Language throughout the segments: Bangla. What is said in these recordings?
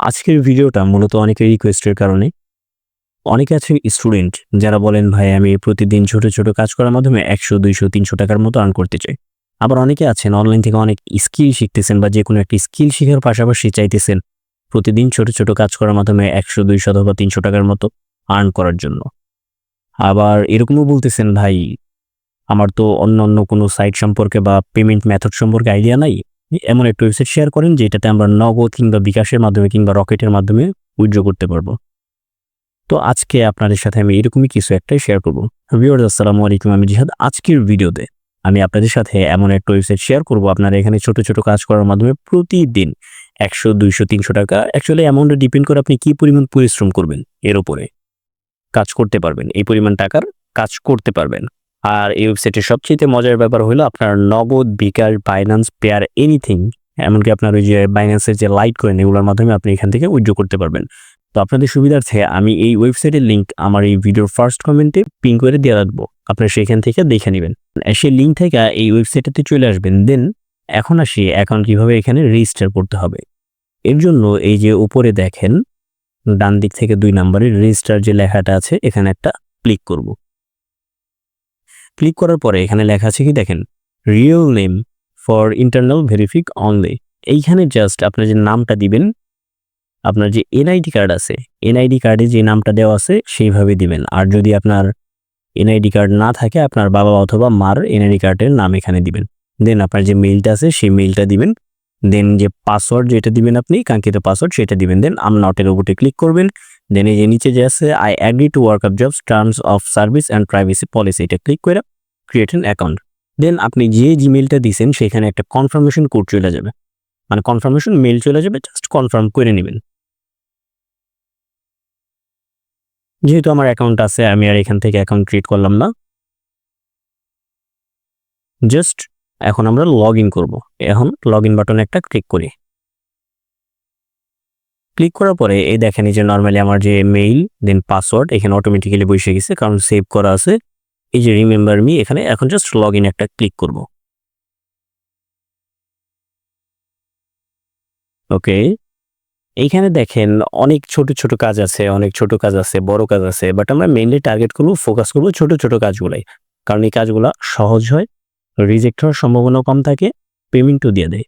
আজকের ভিডিওটা মূলত অনেকের রিকোয়েস্টের কারণে। অনেকে আছে স্টুডেন্ট যারা বলেন, ভাই, আমি প্রতিদিন ছোট ছোট কাজ করার মাধ্যমে একশো, দুইশো, তিনশো টাকার মতো আর্ন করতে চাই। আবার অনেকে আছেন অনলাইন থেকে অনেক স্কিল শিখতেছেন বা যে কোনো একটি স্কিল শেখার পাশাপাশি চাইতেছেন প্রতিদিন ছোট ছোট কাজ করার মাধ্যমে একশো, দুইশো অথবা তিনশো টাকার মতো আর্ন করার জন্য। আবার এরকমও বলতেছেন, ভাই, আমার তো অন্য অন্য কোনো সাইট সম্পর্কে বা পেমেন্ট মেথড সম্পর্কে আইডিয়া নাই। এমন একটা ওয়েবসাইট শেয়ার করেন যেটাতে আমরা নগদ কিংবা বিকাশের মাধ্যমে কিংবা রকেটের মাধ্যমে উইথড্র করতে পারব। তো আজকে আপনাদের সাথে আমি এরকমই কিছু একটাই শেয়ার করব। ভিউয়ার্স আসসালামু আলাইকুম, আমি জিহাদ। আজকের ভিডিওতে আমি আপনাদের সাথে এমন একটা ওয়েবসাইট শেয়ার করব। আপনারা এখানে ছোট ছোট কাজ করার মাধ্যমে প্রতিদিন একশো, দুইশো, তিনশো টাকা অ্যাকচুয়ালি অ্যামাউন্টে ডিপেন্ড করে আপনি কি পরিমাণ পরিশ্রম করবেন এর ওপরে কাজ করতে পারবেন। এই পরিমাণ টাকার কাজ করতে পারবেন। আর এই ওয়েবসাইটের সবচেয়ে মজার ব্যাপার হলো আপনার নগদ, বিকাশ বাইন্যান্স পেয়ার এনিথিং এমনকি আপনার ওই যে বাইন্যান্সের যে লাইট করেন এগুলোর মাধ্যমে আপনি এখান থেকে উইথড্র করতে পারবেন। তো আপনাদের সুবিধার্থে আমি এই ওয়েবসাইটের লিঙ্ক আমার এই ভিডিওর ফার্স্ট কমেন্টে পিন করে দিয়ে রাখব। আপনারা সেখান থেকে দেখে নেবেন। সেই লিঙ্ক থেকে এই ওয়েবসাইটে চলে আসবেন। দেন এখন আসি অ্যাকাউন্ট কীভাবে এখানে রেজিস্টার করতে হবে। এর জন্য এই যে উপরে দেখেন ডান দিক থেকে দুই নম্বরের রেজিস্টার যে লেখাটা আছে, এখানে একটা ক্লিক করব। ক্লিক করার পরে এখানে লেখা আছে কি দেখেন real name for internal verification only এইখানে জাস্ট আপনার যে নামটা দিবেন, আপনার যে এনআইডি কার্ড আছে এনআইডি কার্ডে যে নামটা দেওয়া আছে, সেইভাবে দিবেন। আর যদি আপনার এনআইডি কার্ড না থাকে, আপনার বাবা অথবা মার এনআইডি কার্ডের নাম এখানে দিবেন। দেন আপনার যে মেইলটা আছে, সেই মেইলটা দিবেন। দেন যে পাসওয়ার্ড যেটা দিবেন আপনি, কাঙ্ক্ষিত পাসওয়ার্ড সেটা দিবেন। দেন আম নটের উপরে ক্লিক করবেন। দেন এই যে নিচে যে আছে I agree to work up jobs terms of service and privacy policy এটা ক্লিক করে ক্রিয়েট অ্যান অ্যাকাউন্ট দেন আপনি যে জিমেলটা দিয়েছেন সেখানে একটা কনফার্মেশন কোড চলে যাবে। মানে কনফার্মেশন মেল চলে যাবে জাস্ট কনফার্ম করে নেবেন। যেহেতু আমার অ্যাকাউন্ট আছে, আমি আর এখান থেকে অ্যাকাউন্ট ক্রিয়েট করলাম না। জাস্ট এখন আমরা লগ ইন করব। এখন লগ ইন বাটনে একটা ক্লিক করি। ক্লিক করার পরে এই দেখেন এই যে নর্মালি আমার যে মেইল দেন পাসওয়ার্ড এখানে অটোমেটিক্যালি বসে গেছে, কারণ সেভ করা আছে। এই যে রিমেম্বার মি এখানে এখন জাস্ট লগ ইন একটা ক্লিক করব। ওকে এইখানে দেখেন অনেক ছোট ছোট কাজ আছে, অনেক ছোট কাজ আছে, বড় কাজ আছে বাট আমরা মেইনলি টার্গেট করব ফোকাস করব ছোট ছোট কাজগুলাই। কারণ এই কাজগুলো সহজ হয় রিজেক্ট হওয়ার সম্ভাবনা কম থাকে পেমেন্টও দিয়ে দেয়।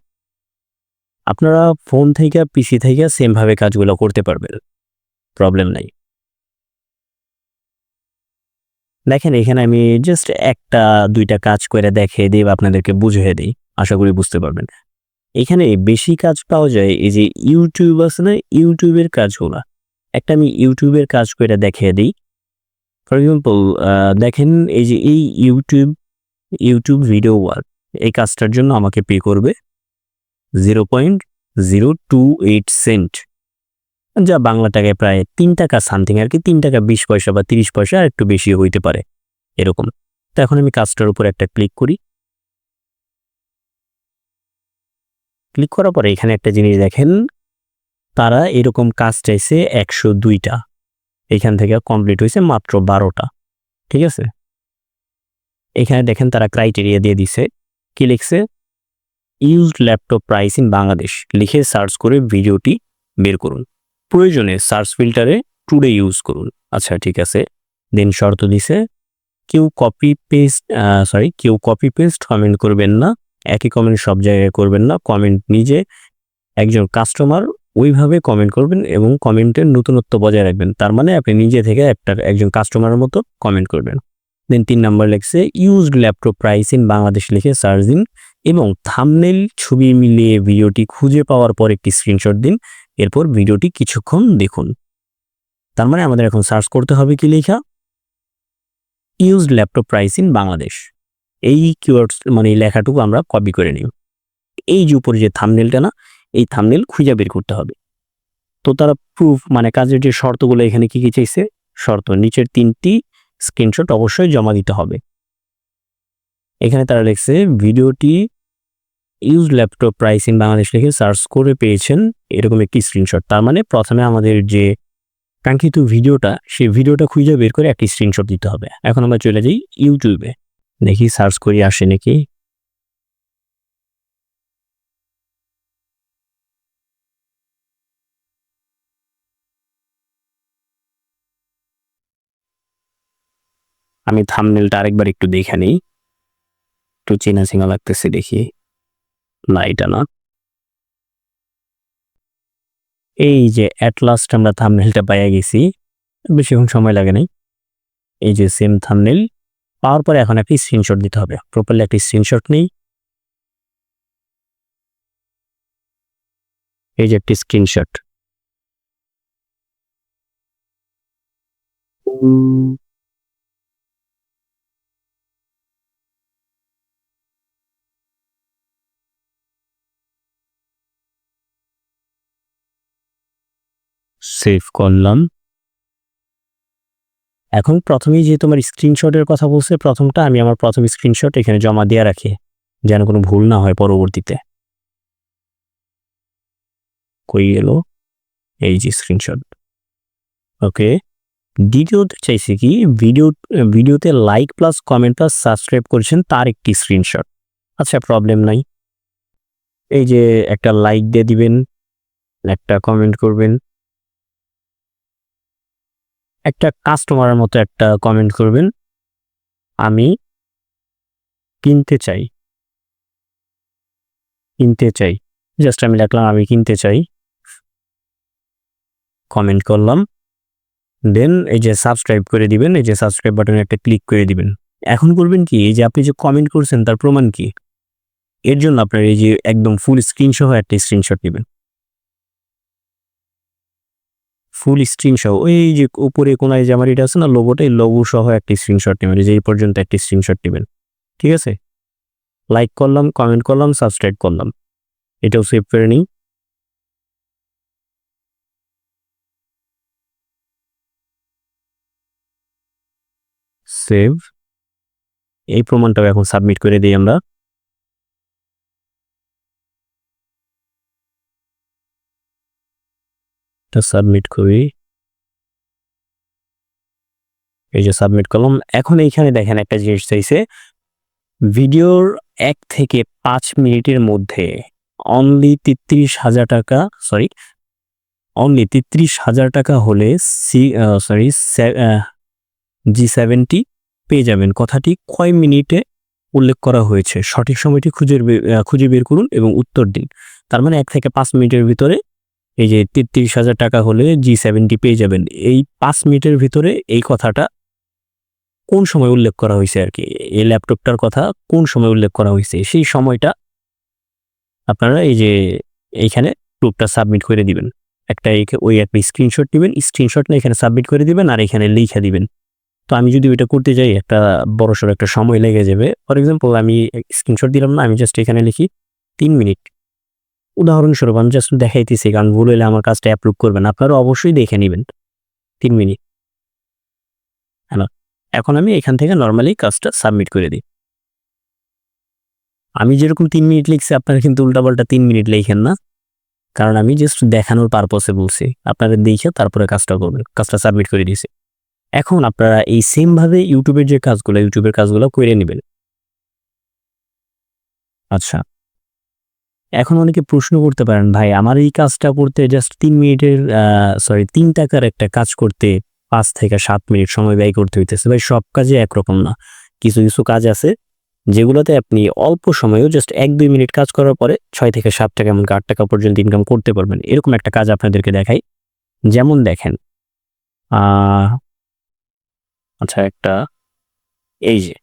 আপনারা ফোন থেকে পিসি থেকে সেমভাবে কাজগুলো করতে পারবেন। প্রবলেম নাই। দেখেন, এখানে আমি জাস্ট একটা, দুইটা কাজ করে দেখে দিই বা আপনাদেরকে বুঝিয়ে দিই। আশা করি বুঝতে পারবেন। এখানে বেশি কাজ পাওয়া যায় এই যে ইউটিউব আছে না? ইউটিউবের কাজগুলো। একটা আমি ইউটিউবের কাজ করে দেখিয়ে দিই। ফর এক্সাম্পল দেখেন এই যে এই ইউটিউব ইউটিউব ভিডিও ওয়ার্ক এই কাজটার জন্য আমাকে পে করবে। Zero point zero two eight cent যা বাংলা টাকায় প্রায় তিন টাকা সামথিং আর কি তিন টাকা বিশ পয়সা বা তিরিশ পয়সা আর একটু বেশি হইতে পারে, এরকম। তো এখন আমি কাজটার উপর একটা ক্লিক করি। ক্লিক করার পরে এখানে একটা জিনিস দেখেন, তারা এরকম কাজ চাইছে একশো দুইটা এখান থেকে কমপ্লিট হয়েছে মাত্র বারোটা ঠিক আছে? এখানে দেখেন তারা ক্রাইটেরিয়া দিয়ে দিছে। কি লিখছে? Used laptop price in Bangladesh লিখে সার্চ করে ভিডিওটি বের করুন। প্রয়োজনে সার্চ ফিল্টারে টুডে ইউজ করুন। আচ্ছা ঠিক আছে। দেন শর্ত দিছে, কেউ কপি পেস্ট সরি কেউ কপি পেস্ট কমেন্ট করবেন না, একই কমেন্ট সব জায়গায় করবেন না। কমেন্ট নিজে একজন কাস্টমার ওইভাবে কমেন্ট করবেন এবং কমেন্টের নতুনত্ব বজায় রাখবেন। তার মানে আপনি নিজে থেকে একটা, একজন কাস্টমারের মতো কমেন্ট করবেন। দেন তিন নাম্বার লেখছে used laptop price in Bangladesh লিখে সার্চ দিন। এবং থামনেল ছবি মিলিয়ে ভিডিওটি খুঁজে পাওয়ার পর একটি স্ক্রিনশট দিন, এরপর ভিডিওটি কিছুক্ষণ দেখুন। তার মানে আমাদের এখন সার্চ করতে হবে কি লেখা? Used laptop price in Bangladesh এই কিওয়ার্ডস মানে এই লেখাটুকু আমরা কপি করে নিই। এই যে উপরে যে থামনেলটা না, এই থামনেল খুঁজে বের করতে হবে। তো তারা প্রুফ মানে কাজের যে শর্তগুলো এখানে কি কি চাইছে? শর্ত, নিচের তিনটি স্ক্রিনশট অবশ্যই জমা দিতে হবে। এখানে তারা লিখছে, ভিডিওটি ইউজ ল্যাপটপ প্রাইসিং বাংলাদেশ লিখে সার্চ করে পেয়েছেন এরকম একটি স্ক্রিনশট তার মানে প্রথমে আমাদের যে কাঙ্ক্ষিত ভিডিওটা, সেই ভিডিওটা খুঁজে বের করে একটি স্ক্রিনশট দিতে হবে। এখন আমরা চলে যাই ইউটিউবে দেখি সার্চ করি আসে নাকি। আমি থামনেলটা আরেকবার একটু দেখে নিই। একটু চেনা চেনা লাগতেছে দেখি। না, এটা না। এই যে অ্যাট লাস্ট আমরা থামনেলটা পাইয়া গেছি, বেশিক্ষণ সময় লাগে নাই। এই যে সেম থামনেল পাওয়ার পরে এখন একটি স্ক্রিনশট দিতে হবে। প্রপারলি একটি স্ক্রিনশট নেই। এই যে একটি স্ক্রিনশট সেভ করলাম। এখন প্রথমেই যে তোমার স্ক্রিনশটের কথা বলছে, প্রথমটা আমি আমার প্রথম স্ক্রিনশট এখানে জমা দিয়ে রাখি, যেন কোনো ভুল না হয় পরবর্তীতে। কই গেল? এই যে স্ক্রিনশট ওকে। দ্বিতীয়তে চাইছি কি ভিডিও ভিডিওতে like plus comment plus subscribe করেছেন তার একটি স্ক্রিনশট আচ্ছা প্রবলেম নাই। এই যে একটা লাইক দিয়ে দিবেন, একটা কমেন্ট করবেন। একটা কাস্টমারের মতো একটা কমেন্ট করবেন, আমি কিনতে চাই। কিনতে চাই। জাস্ট আমি লিখলাম আমি কিনতে চাই। কমেন্ট করলাম। দেন এই যে সাবস্ক্রাইব করে দিবেন, এই যে সাবস্ক্রাইব বাটনে একটা ক্লিক করে দিবেন। এখন করবেন কি, এই যে আপনি যে কমেন্ট করছেন তার প্রমাণ কি? এর জন্য আপনার এই যে একদম ফুল স্ক্রিন সহ একটা স্ক্রিনশট নেবেন। ফুল স্ক্রিন সহ, ওই যে উপরে কোনায় যে আমার এটা আছে না লোগোটা এই লোগো সহ একটা স্ক্রিনশট নেবেন যে এই পর্যন্ত একটা স্ক্রিনশট নেবেন, ঠিক আছে? লাইক করলাম কমেন্ট করলাম সাবস্ক্রাইব করলাম, এটাও সেভ করে নিই সেভ এই প্রমাণটাও এখন সাবমিট করে দিই আমরা। এটা সাবমিট করি। এই যে সাবমিট করলাম। এখন এইখানে দেখেন একটা জিনিস চাইছে। ভিডিওর এক থেকে পাঁচ মিনিটের মধ্যে অনলি তেত্রিশ হাজার টাকা সরি অনলি তেত্রিশ হাজার টাকা হলে সি সরি জি সেভেন্টি পেয়ে যাবেন। কথাটি কয় মিনিটে উল্লেখ করা হয়েছে? সঠিক সময়টি খুঁজে খুঁজে বের করুন এবং উত্তর দিন। তার মানে এক থেকে পাঁচ মিনিটের ভিতরে এই যে তেত্রিশ হাজার টাকা হলে জি সেভেন্টি পেয়ে যাবেন। এই পাঁচ মিনিটের ভিতরে এই কথাটা কোন সময় উল্লেখ করা হয়েছে আর কি? এই ল্যাপটপটার কথা কোন সময় উল্লেখ করা হয়েছে? সেই সময়টা আপনারা এই যে এইখানে প্রুফটা সাবমিট করে দিবেন। একটা ওই একটা স্ক্রিনশট নেবেন স্ক্রিনশট না এখানে সাবমিট করে দিবেন আর এখানে লিখে দিবেন। তো আমি যদি ওইটা করতে যাই, একটা বড় সড়ো একটা সময় লেগে যাবে। ফর এক্সাম্পল আমি স্ক্রিনশট দিলাম না, আমি জাস্ট এখানে লিখি, তিন মিনিট। উদাহরণস্বরূপ, আমি জাস্ট দেখাইতেছি, কারণ ভুল হলে আমার কাজটা অ্যাপ্রুভ করবেন। আপনারা অবশ্যই দেখে নেবেন। তিন মিনিট। হ্যালো এখন আমি এখান থেকে নর্মালি কাজটা সাবমিট করে দিই। আমি যেরকম তিন মিনিট লিখছি, আপনারা কিন্তু উল্টাপাল্টা তিন মিনিট লেখেন না। কারণ আমি জাস্ট দেখানোর পারপসে বলছি। আপনারা দেখে তারপরে কাজটা করবেন। কাজটা সাবমিট করে দিয়েছি। এখন আপনারা এই সেমভাবে ইউটিউবের যে কাজগুলো ইউটিউবের কাজগুলো করে নেবেন। আচ্ছা। এখন অনেকে প্রশ্ন করতে পারেন, ভাই, আমার এই কাজটা করতে জাস্ট তিন মিনিটের সরি তিন টাকার একটা কাজ করতে পাঁচ থেকে সাত মিনিট সময় ব্যয় করতে হইতেছে। ভাই, সব কাজে একরকম না। কিছু কিছু কাজ আছে যেগুলোতে আপনি অল্প সময়েও জাস্ট এক, দুই মিনিট কাজ করার পরে ছয় থেকে সাত টাকা এমনকি আট টাকা পর্যন্ত ইনকাম করতে পারবেন। এরকম একটা কাজ আপনাদেরকে দেখাই। যেমন দেখেন আচ্ছা একটা, এই যে,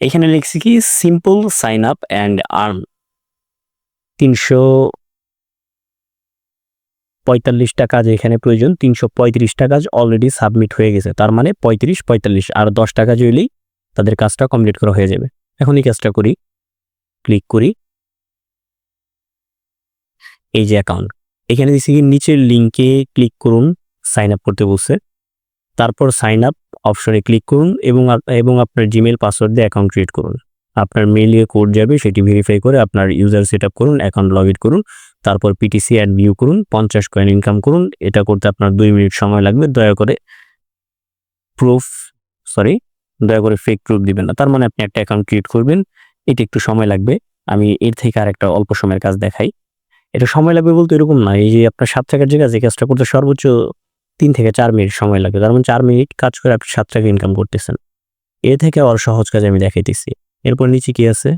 এখানে লিখছি কি simple sign up and earn তিনশো পঁয়তাল্লিশটা কাজ এখানে প্রয়োজন, তিনশো পঁয়ত্রিশটা কাজ অলরেডি সাবমিট হয়ে গেছে, তার মানে পঁয়ত্রিশ পঁয়তাল্লিশ, আর দশ টাকা জইলেই তাদের কাজটা কমপ্লিট করা হয়ে যাবে। এখন এই কাজটা করি ক্লিক করি। এই যে অ্যাকাউন্ট এখানে দিচ্ছি কি নিচের লিঙ্কে ক্লিক করুন সাইন আপ করতে বলছে। তারপর সাইন আপ অপশনে ক্লিক করুন এবং এবং আপনার জিমেল পাসওয়ার্ড দিয়ে অ্যাকাউন্ট ক্রিয়েট করুন। আপনার মেইলে কোড যাবে, সেটি ভেরিফাই করে আপনার ইউজার সেট করুন অ্যাকাউন্ট লগ করুন, তারপর পিটিসি অ্যাড ভিউ করুন, পঞ্চাশ কয়েন ইনকাম করুন, এটা করতে আপনার দুই মিনিট সময় লাগবে, দয়া করে প্রুফ সরি দয়া করে ফেক প্রুফ দিবেন না, তার মানে আপনি একটা অ্যাকাউন্ট ক্রিয়েট করবেন, এটা একটু সময় লাগবে, আমি এর থেকে আর একটা অল্প সময়ের কাজ দেখাই, এটা সময় লাগবে বলতে এরকম না, এই যে আপনার সাত টাকার যে কাজ এই কাজটা করতে সর্বোচ্চ তিন থেকে চার মিনিট সময় লাগবে তার মানে চার মিনিট কাজ করে আপনি সাত টাকা ইনকাম করতেছেন, এ থেকে আর সহজ কাজ আমি দেখাইতেছি। এরপর নিচে কি আছে?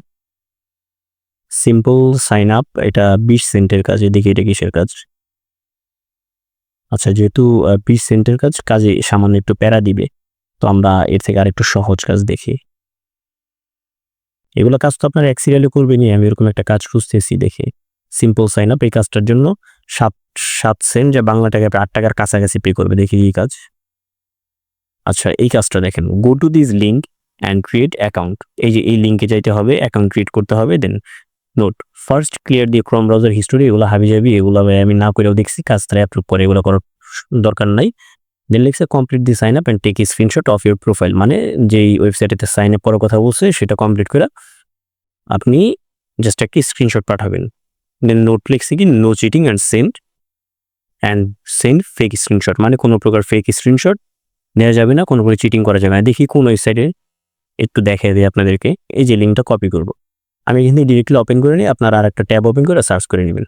সিম্পল সাইন আপ এটা বিশ সেন্টের কাজ, এদিকে এটা কিসের কাজ? আচ্ছা যেহেতু বিশ সেন্টের কাজ, কাজে সামান্য একটু প্যারা দিবে, তো আমরা এর থেকে আরেকটু সহজ কাজ দেখি। এগুলো কাজ তো আপনার সিরিয়ালে করবেনই, আমি এরকম একটা কাজ খুঁজতেছি, দেখে। সিম্পল সাইন আপ এই কাজটার জন্য সাত সাত সেন্ট, যা বাংলা টাকায় আট টাকার কাছাকাছি পে করবে, দেখি এই কাজ। আচ্ছা এই কাজটা দেখেন go to this link and create account এই যে এই লিঙ্কে যাইতে হবে অ্যাকাউন্ট ক্রিয়েট করতে হবে দেন নোট ফার্স্ট ক্লিয়ার দিয়ে ক্রম ব্রাউজার হিস্টোরি এগুলো হাবি যাবি, এগুলো আমি না করেও দেখছি, কাজ তারা অ্যাপ্রুভ করে, এগুলো করার দরকার নাই। দেন লিখছে complete the sign up and take screenshot of your profile মানে যেই ওয়েবসাইটেতে সাইন আপ করার কথা বলছে, সেটা কমপ্লিট করে আপনি জাস্ট একটি স্ক্রিনশট পাঠাবেন। দেন নোট লিখছে কি no cheating and send and send fake screenshot মানে কোনো প্রকার ফেক স্ক্রিনশট নেওয়া যাবে না, কোনো প্রকার চিটিং করা যাবে না। দেখি কোন ওয়েবসাইটে একটু দেখে দিই আপনাদেরকে। এই যে লিঙ্কটা কপি করব। আমি এখান ডিরেক্টলি ওপেন করে নিই আপনারা আর একটা ট্যাব ওপেন করে সার্চ করে নেবেন।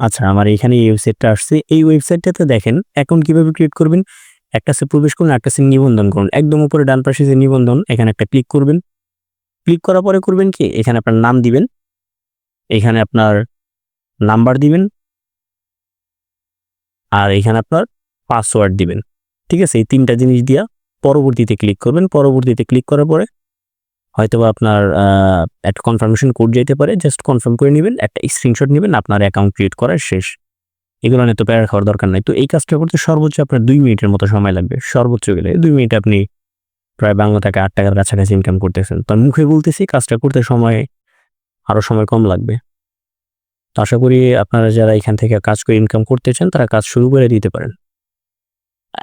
আচ্ছা আমার এখানে এই ওয়েবসাইটটা আসছে। এই ওয়েবসাইটটাতে দেখেন অ্যাকাউন্ট কীভাবে ক্রিয়েট করবেন? একটা সে প্রবেশ করুন, একটা সে নিবন্ধন করুন। একদম উপরে ডান পাশে যে নিবন্ধন, এখানে একটা ক্লিক করবেন। ক্লিক করার পরে করবেন কি? এখানে আপনার নাম দিবেন। এখানে আপনার নাম্বার দিবেন। আর এখানে আপনার পাসওয়ার্ড দিবেন। ঠিক আছে? এই তিনটা জিনিস দিয়া পরবর্তীতে ক্লিক করবেন। পরবর্তীতে ক্লিক করার পরে হয়তো আপনার একটা কনফার্মেশন কোড যাইতে পারে। জাস্ট কনফার্ম করে নেবেন। একটা স্ক্রিনশট নেবেন। আপনার অ্যাকাউন্ট ক্রিয়েট করার শেষ। এগুলো নিয়ে তো প্যারা খাওয়ার দরকার নাই। তো এই কাজটা করতে সর্বোচ্চ আপনার দুই মিনিটের মতো সময় লাগবে। সর্বোচ্চ গেলে দুই মিনিট আপনি প্রায় বাংলা টাকা আট টাকার কাছাকাছি ইনকাম করতেছেন। তো মুখে বলতেছি, কাজটা করতে সময় আরও সময় কম লাগবে। তো আশা করি আপনারা যারা এখান থেকে কাজ করে ইনকাম করতে চান, তারা কাজ শুরু করে দিতে পারেন।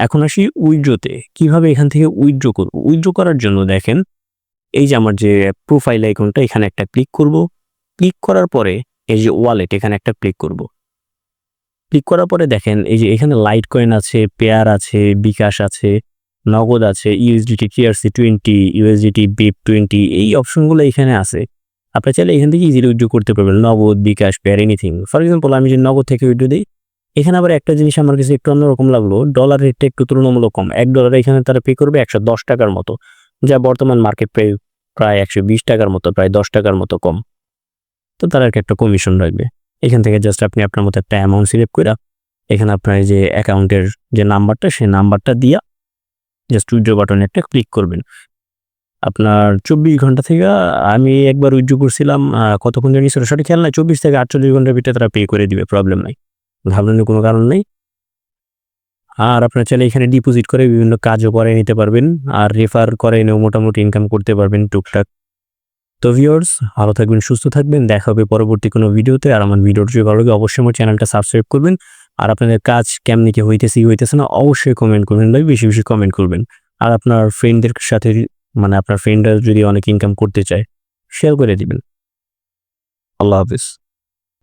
এখন আসি উইড্রোতে। কীভাবে এখান থেকে উইড্রো করব? উইড্রো করার জন্য দেখেন, এই যে আমার যে প্রোফাইল আইকনটা এখানে একটা ক্লিক করব। ক্লিক করার পরে এই যে ওয়ালেট এখানে একটা ক্লিক করব। ক্লিক করার পরে দেখেন, এই যে এখানে লাইট কয়েন আছে পেয়ার আছে বিকাশ আছে, নগদ আছে USDT TRC twenty USDT BEP twenty এই অপশনগুলো এখানে আছে। আপনি চাইলে এখান থেকে ইজিলি উইড্রো করতে পারবেন। Nagad bKash Payeer anything for example আমি যে নগদ থেকে উইড্রো দিই এখানে আবার একটা জিনিস আমার কাছে একটু অন্যরকম লাগল ডলার রেটটা একটু তুলনামূলক কম। এক ডলার এখানে তারা পে করবে একশো দশ টাকার মতো, যা বর্তমান মার্কেট প্রায় প্রায় একশো বিশ টাকার মতো, প্রায় দশ টাকার মতো কম। তো তার একটা কমিশন রাখবে এখান থেকে জাস্ট আপনি আপনার মতো একটা অ্যামাউন্ট সিলেক্ট করে এখানে আপনার যে অ্যাকাউন্টের যে নাম্বারটা, সেই নাম্বারটা দিয়া জাস্ট উইড্রো বাটনে একটা ক্লিক করবেন। আপনার চব্বিশ ঘণ্টা থেকে আমি একবার উইড্রো করছিলাম কতক্ষণ জানি সেটা সঠিক খেয়াল নাই, চব্বিশ থেকে আটচল্লিশ ঘণ্টার ভিতরে তারা পে করে দিবে প্রবলেম নাই। ভাবলেন কোনো কারণ নেই। আর আপনার চাইলে এখানে ডিপোজিট করে বিভিন্ন কাজও করে নিতে পারবেন। আর রেফার করে এনেও মোটামুটি ইনকাম করতে পারবেন টুকটাক। তো ভিওর্স ভালো থাকবেন, সুস্থ থাকবেন। দেখা হবে পরবর্তী কোনো ভিডিওতে। আর আমার ভিডিওটি ভালো লাগে, অবশ্যই আমার চ্যানেলটা সাবস্ক্রাইব করবেন। আর আপনাদের কাজ কেমনি কি হইতেছে হইতেছে না, অবশ্যই কমেন্ট করবেন ভাই। বেশি বেশি কমেন্ট করবেন। আর আপনার ফ্রেন্ডদের সাথে মানে আপনার ফ্রেন্ডরা যদি অনেক ইনকাম করতে চায় শেয়ার করে দিবেন। আল্লাহ হাফিজ।